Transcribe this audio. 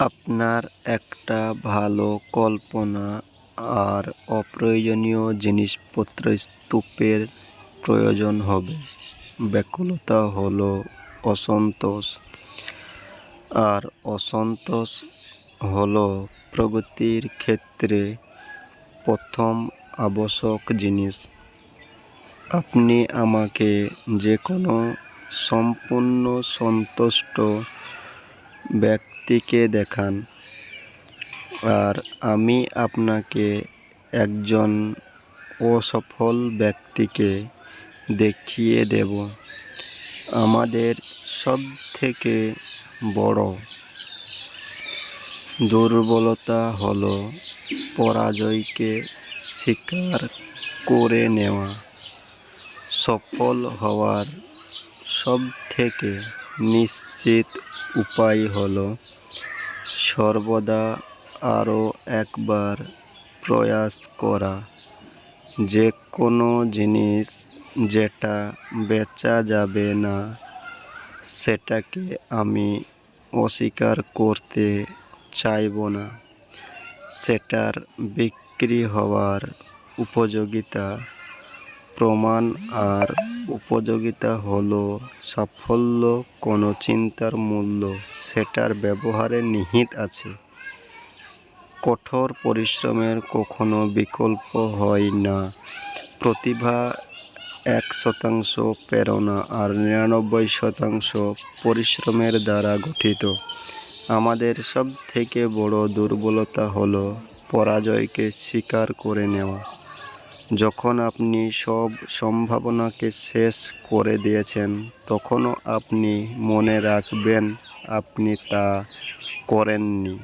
আপনার একটা ভালো কল্পনা আর অপ্রয়োজনীয় জিনিসপত্র স্তূপের প্রয়োজন হবে। ব্যাকুলতা হলো অসন্তোষ। আর অসন্তোষ হলো প্রগতির ক্ষেত্রে প্রথম আবশ্যক জিনিস। আপনি আমাকে যে কোনো সম্পূর্ণ সন্তুষ্ট ব্যক্তিকে দেখান। আর আমি আপনাকে একজন অসফল ব্যক্তিকে দেখিয়ে দেব। আমাদের সবথেকে বড় দুর্বলতা হলো পরাজয়কে স্বীকার করে নেওয়া। সফল হওয়ার সবথেকে নিশ্চিত উপায় হলো সর্বদা আরও একবার প্রয়াস করা। যে কোনো জিনিস যেটা বেচা যাবে না, সেটাকে আমি অস্বীকার করতে চাইব না। সেটার বিক্রি হওয়ার উপযোগিতা, প্রমাণ আর উপযোগিতা হলো সাফল্য, কোনো চিন্তার মূল্য, সেটার ব্যবহারে নিহিত আছে। কঠোর পরিশ্রমের কখনো বিকল্প হয় না। প্রতিভা এক শতাংশ প্রেরণা আর নিরানব্বই শতাংশ পরিশ্রমের দ্বারা গঠিত। আমাদের সবথেকে বড় দুর্বলতা হলো পরাজয়কে স্বীকার করে নেওয়া। যখন আপনি সব সম্ভাবনাকে শেষ করে দিয়েছেন তখনও আপনি মনে রাখবেন আপনি তা করেননি।